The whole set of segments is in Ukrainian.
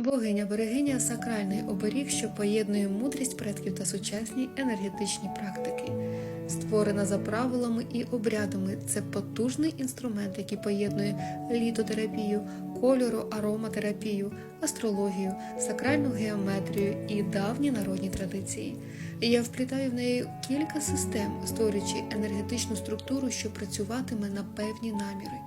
Богиня берегиня сакральний оберіг, що поєднує мудрість предків та сучасні енергетичні практики. Створена за правилами і обрядами, це потужний інструмент, який поєднує літотерапію, кольору, ароматерапію, астрологію, сакральну геометрію і давні народні традиції. Я вплітаю в неї кілька систем, створюючи енергетичну структуру, що працюватиме на певні наміри.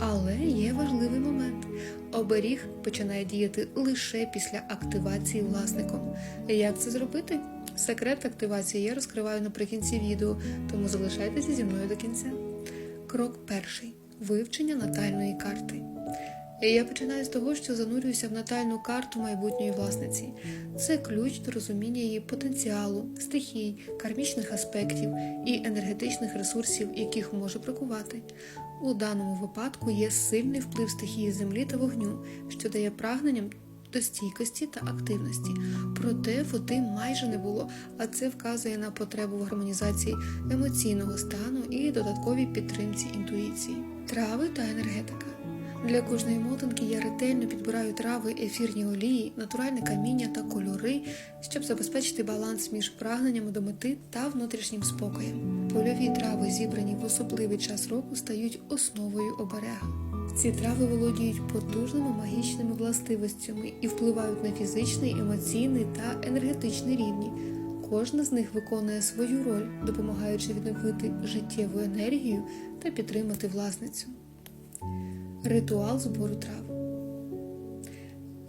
Але є важливий момент: оберіг починає діяти лише після активації власником. Як це зробити? Секрет активації я розкриваю наприкінці відео, тому залишайтеся зі мною до кінця. Крок перший вивчення натальної карти. Я починаю з того, що занурююся в натальну карту майбутньої власниці. Це ключ до розуміння її потенціалу, стихій, кармічних аспектів і енергетичних ресурсів, яких може бракувати. У даному випадку є сильний вплив стихії землі та вогню, що дає прагненням до стійкості та активності. Проте води майже не було, а це вказує на потребу в гармонізації емоційного стану і додатковій підтримці інтуїції. Трави та енергетика. Для кожної мотанки я ретельно підбираю трави, ефірні олії, натуральне каміння та кольори, щоб забезпечити баланс між прагненнями до мети та внутрішнім спокоєм. Польові трави, зібрані в особливий час року, стають основою оберега. Ці трави володіють потужними магічними властивостями і впливають на фізичний, емоційний та енергетичний рівні. Кожна з них виконує свою роль, допомагаючи відновити життєву енергію та підтримати власницю. Ритуал збору трав.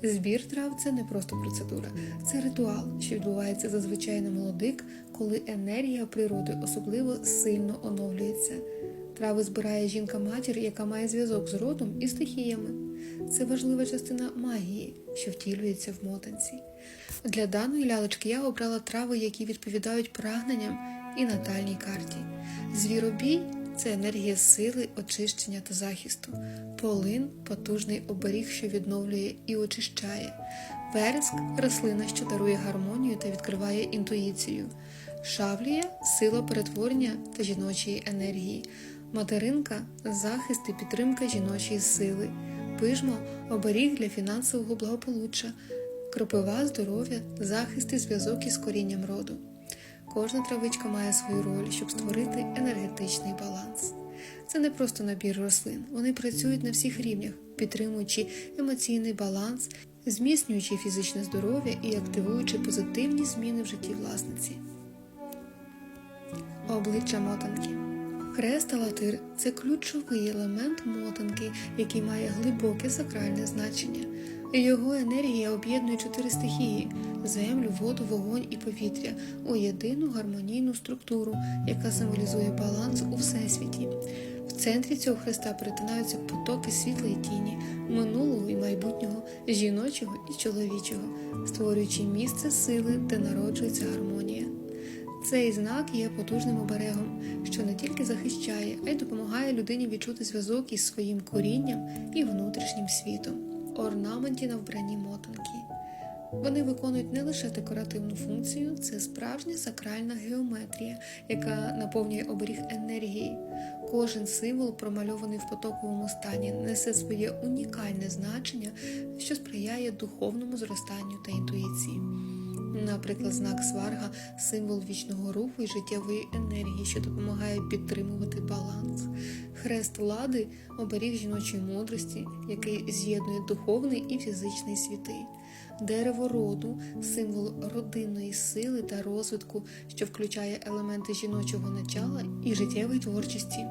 Збір трав це не просто процедура, це ритуал, що відбувається зазвичай на молодик, коли енергія природи особливо сильно оновлюється. Трави збирає жінка-матір, яка має зв'язок з родом і стихіями. Це важлива частина магії, що втілюється в мотанці. Для даної лялечки я обрала трави, які відповідають прагненням і натальній карті. Звіробій це енергія сили, очищення та захисту. Полин потужний оберіг, що відновлює і очищає. Вереск рослина, що дарує гармонію та відкриває інтуїцію. Шавлія сила перетворення та жіночої енергії. Материнка захист і підтримка жіночої сили. Пижмо оберіг для фінансового благополуччя. Кропива здоров'я, захист і зв'язок із корінням роду. Кожна травичка має свою роль, щоб створити енергетичний баланс. Це не просто набір рослин, вони працюють на всіх рівнях, підтримуючи емоційний баланс, зміцнюючи фізичне здоров'я і активуючи позитивні зміни в житті власниці. Обличчя мотанки. Хрест та латир це ключовий елемент мотанки, який має глибоке сакральне значення. Його енергія об'єднує чотири стихії землю, воду, вогонь і повітря у єдину гармонійну структуру, яка символізує баланс у всесвіті. В центрі цього хреста перетинаються потоки світла і тіні, минулого і майбутнього, жіночого і чоловічого, створюючи місце сили, де народжується гармонія. Цей знак є потужним оберегом, що не тільки захищає, а й допомагає людині відчути зв'язок із своїм корінням і внутрішнім світом. Орнаменті на вбранні мотанки. Вони виконують не лише декоративну функцію, це справжня сакральна геометрія, яка наповнює оберіг енергії. Кожен символ, промальований в потоковому стані, несе своє унікальне значення, що сприяє духовному зростанню та інтуїції. Наприклад, знак сварга символ вічного руху і життєвої енергії, що допомагає підтримувати баланс. Хрест лади оберіг жіночої мудрості, який з'єднує духовний і фізичний світи. Дерево роду символ родинної сили та розвитку, що включає елементи жіночого начала і життєвої творчості.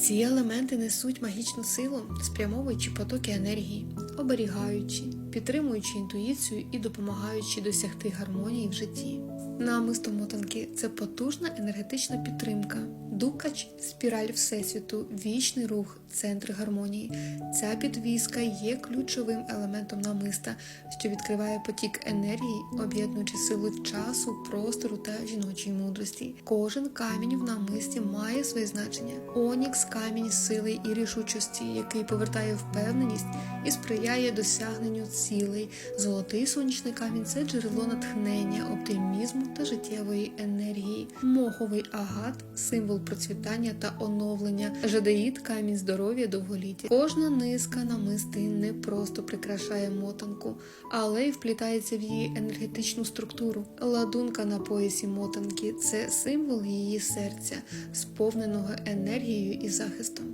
Ці елементи несуть магічну силу, спрямовуючи потоки енергії, оберігаючи, підтримуючи інтуїцію і допомагаючи досягти гармонії в житті. Намисто мотанки це потужна енергетична підтримка, дукач, спіраль Всесвіту, вічний рух, центр гармонії. Ця підвіска є ключовим елементом намиста, що відкриває потік енергії, об'єднуючи силу часу, простору та жіночої мудрості. Кожен камінь в намисті має своє значення. Онікс камінь сили і рішучості, який повертає впевненість і сприяє досягненню цілей. Золотий сонячний камінь це джерело натхнення, оптимізму та життєвої енергії. Моховий агат символ процвітання та оновлення. Жадеїд камінь здоров'я довголіття. Кожна низка намистин не просто прикрашає мотанку, але й вплітається в її енергетичну структуру. Ладунка на поясі мотанки це символ її серця, сповненого енергією і захистом.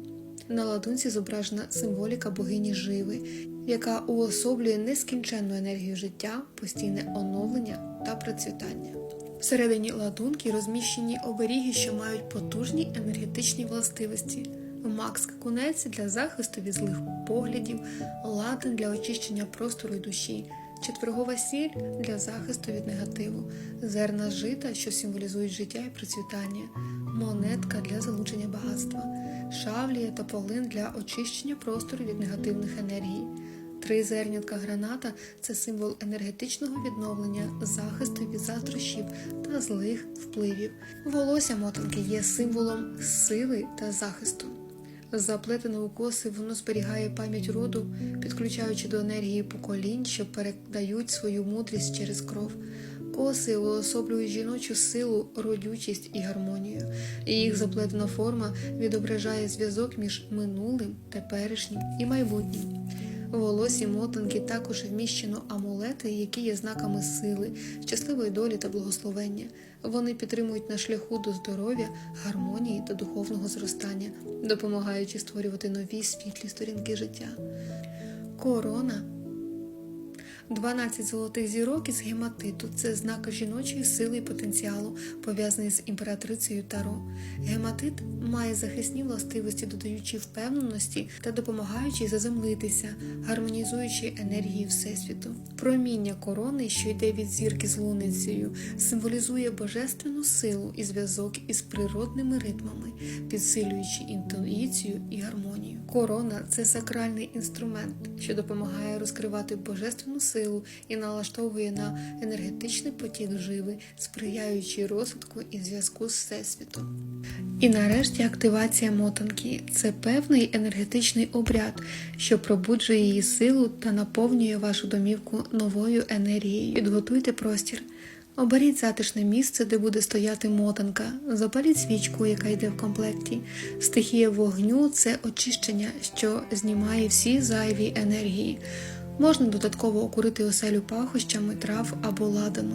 На ладунці зображена символіка богині Живи, яка уособлює нескінченну енергію життя, постійне оновлення та процвітання. Всередині ладунки розміщені оберіги, що мають потужні енергетичні властивості. Макс кунець для захисту від злих поглядів, ладан для очищення простору й душі, четвергова сіль для захисту від негативу, зерна жита, що символізують життя і процвітання, монетка для залучення багатства, шавлія та полин для очищення простору від негативних енергій. Три зернятка граната це символ енергетичного відновлення, захисту від заздрощів та злих впливів. Волосся мотанки є символом сили та захисту. Заплетене у коси воно зберігає пам'ять роду, підключаючи до енергії поколінь, що передають свою мудрість через кров. Коси уособлюють жіночу силу, родючість і гармонію. Їх заплетена форма відображає зв'язок між минулим, теперішнім і майбутнім. Волосі мотанки також вміщено амулети, які є знаками сили, щасливої долі та благословення. Вони підтримують на шляху до здоров'я, гармонії та духовного зростання, допомагаючи створювати нові світлі сторінки життя. Корона 12 золотих зірок із гематиту це знак жіночої сили і потенціалу, пов'язаний з імператрицею Таро. Гематит має захисні властивості, додаючи впевненості та допомагаючи заземлитися, гармонізуючи енергії Всесвіту. Проміння корони, що йде від зірки з луницею, символізує божественну силу і зв'язок із природними ритмами, підсилюючи інтуїцію і гармонію. Корона це сакральний інструмент, що допомагає розкривати божественну силу і налаштовує на енергетичний потік живи, сприяючи розвитку і зв'язку з всесвітом. І нарешті активація мотанки це певний енергетичний обряд, що пробуджує її силу та наповнює вашу домівку новою енергією. Підготуйте простір. Оберіть затишне місце, де буде стояти мотанка. Запаліть свічку, яка йде в комплекті. Стихія вогню це очищення, що знімає всі зайві енергії. Можна додатково окурити оселю пахощами, трав або ладану.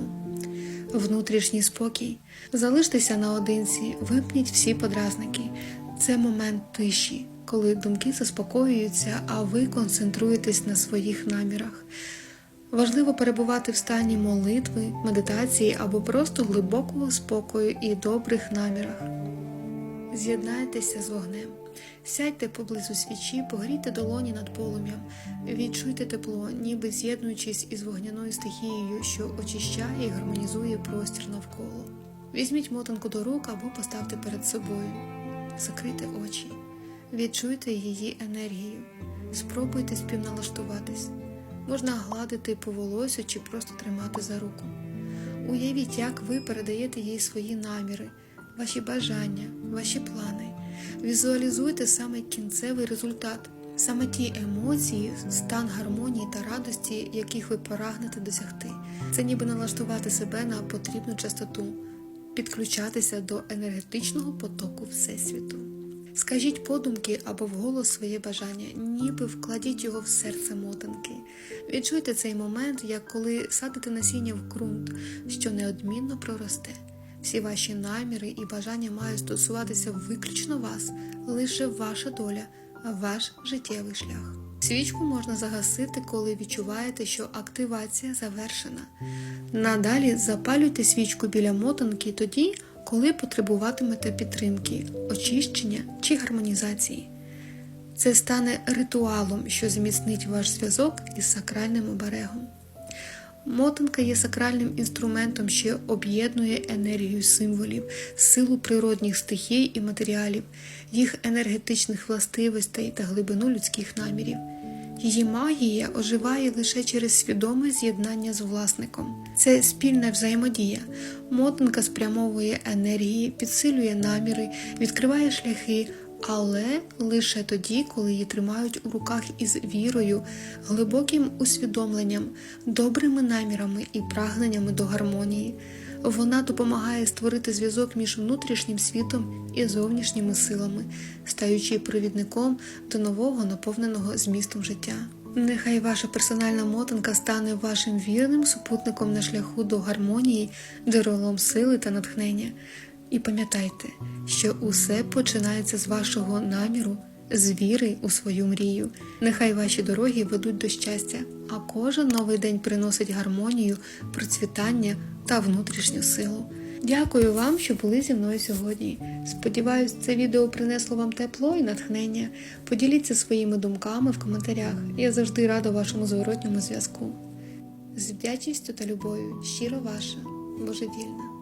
Внутрішній спокій. Залиштеся наодинці, вимкніть всі подразники. Це момент тиші, коли думки заспокоюються, а ви концентруєтесь на своїх намірах. Важливо перебувати в стані молитви, медитації або просто глибокого спокою і добрих намірах. З'єднайтеся з вогнем, сядьте поблизу свічі, погрійте долоні над полум'ям, відчуйте тепло, ніби з'єднуючись із вогняною стихією, що очищає і гармонізує простір навколо. Візьміть мотанку до рук або поставте перед собою, закрийте очі, відчуйте її енергію, спробуйте співналаштуватись. Можна гладити по волосю чи просто тримати за руку. Уявіть, як ви передаєте їй свої наміри, ваші бажання, ваші плани. Візуалізуйте саме кінцевий результат, саме ті емоції, стан гармонії та радості, яких ви прагнете досягти. Це ніби налаштувати себе на потрібну частоту, підключатися до енергетичного потоку Всесвіту. Скажіть подумки або вголос своє бажання, ніби вкладіть його в серце мотанки. Відчуйте цей момент, як коли садите насіння в ґрунт, що неодмінно проросте. Всі ваші наміри і бажання мають стосуватися виключно вас, лише ваша доля, ваш життєвий шлях. Свічку можна загасити, коли відчуваєте, що активація завершена. Надалі запалюйте свічку біля мотанки тоді, коли потребуватимете підтримки, очищення чи гармонізації. Це стане ритуалом, що зміцнить ваш зв'язок із сакральним оберегом. Мотанка є сакральним інструментом, що об'єднує енергію символів, силу природних стихій і матеріалів, їх енергетичних властивостей та глибину людських намірів. Її магія оживає лише через свідоме з'єднання з власником. Це спільна взаємодія. Мотанка спрямовує енергії, підсилює наміри, відкриває шляхи, але лише тоді, коли її тримають у руках із вірою, глибоким усвідомленням, добрими намірами і прагненнями до гармонії. Вона допомагає створити зв'язок між внутрішнім світом і зовнішніми силами, стаючи провідником до нового наповненого змістом життя. Нехай ваша персональна мотанка стане вашим вірним супутником на шляху до гармонії, джерелом сили та натхнення. І пам'ятайте, що усе починається з вашого наміру, з віри у свою мрію. Нехай ваші дороги ведуть до щастя, а кожен новий день приносить гармонію, процвітання та внутрішню силу. Дякую вам, що були зі мною сьогодні. Сподіваюсь, це відео принесло вам тепло і натхнення. Поділіться своїми думками в коментарях. Я завжди рада вашому зворотньому зв'язку. З вдячністю та любов'ю щиро ваша, божевільна.